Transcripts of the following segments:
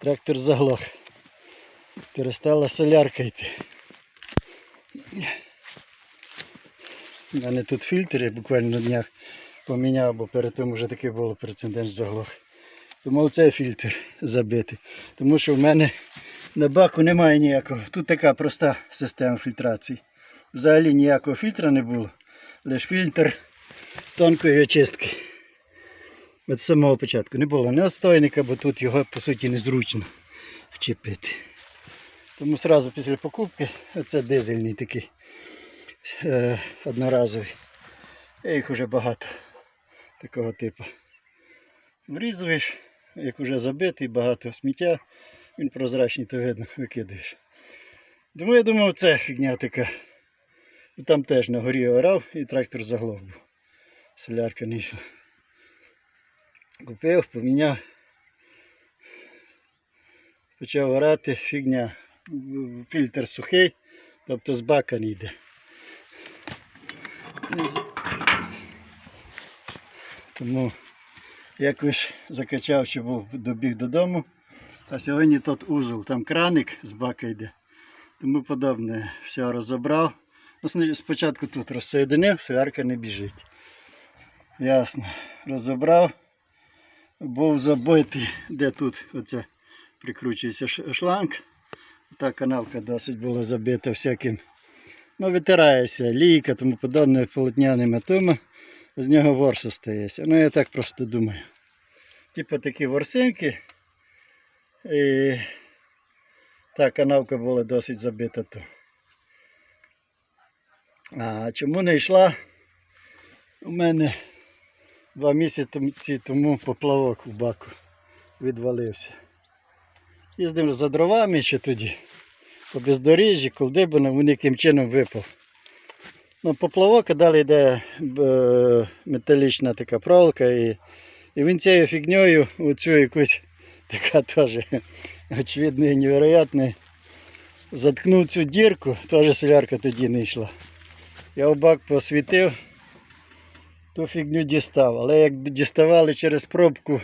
Трактор заглох. Перестала солярка йти. У мене тут фільтр, я буквально на днях поміняв, бо перед тим вже таке було прецедент заглох. Думав цей фільтр забити. Тому що в мене на баку немає ніякого. Тут така проста система фільтрації. Взагалі ніякого фільтра не було. Лише фільтр тонкої очистки. От з самого початку не було ні отстойника, бо тут його по суті незручно вчепити. Тому одразу після покупки оце дизельний такий е, одноразовий. Я їх вже багато такого типу. Врізуєш, як вже забитий, багато сміття, він прозрачний, то видно, викидаєш. Тому я думав, це фігня така. Там теж на горі орав і трактор заглох був. Солярка не йшла. Купив, поміняв. Почав орати, фігня. Фільтр сухий, тобто з бака не йде. Тому якось закачав, що був добіг додому. А сьогодні тот узол, там краник з бака йде. Тому подобне. Все розібрав. Ну, спочатку тут розсоєдинив, солярка не біжить. Ясно. Розібрав. Був забитий, де тут оце прикручується шланг. Та канавка досить була забита всяким. Ну, витирається, лійка, тому подобне полотняними тома. З нього ворс остається. Ну я так просто думаю. Типу такі ворсинки. І та канавка була досить забита то. А чому не йшла? У мене два місяці тому поплавок у баку відвалився. Їздив за дровами ще тоді. По бездоріжжі, колдибина, він яким чином випав. Ну, поплавок, далі йде металічна така проволока і, і він цією фігньою оцю якусь така теж очевидно і невероятно заткнув цю дірку, теж солярка тоді не йшла. Я в бак посвітив, ту фігню дістав. Але як діставали через пробку,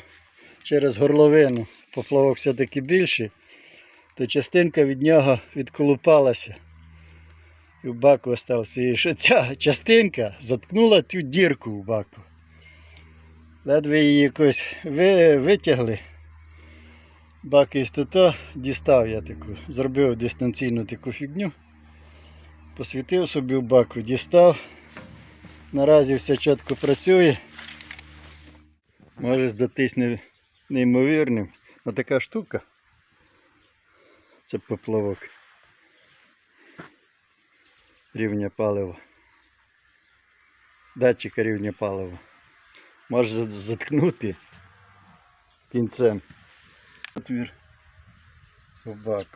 через горловину, поплавок все-таки більший, то частинка від нього відколупалася і в баку остався. І що ця частинка заткнула цю дірку в баку. Ледве її якось витягли. Бак із то дістав я таку, зробив дистанційну таку фігню. Посвітив собі в баку, дістав. Наразі все чітко працює. Може здатись неймовірним. Ось така штука. Це поплавок рівня палива. Датчика рівня палива. Може заткнути кінцем. Отвір в.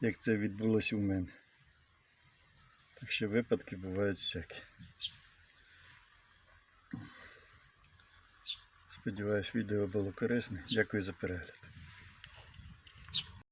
Як це відбулося у мене. Так що випадки бувають всякі. Сподіваюсь, відео було корисне. Дякую за перегляд.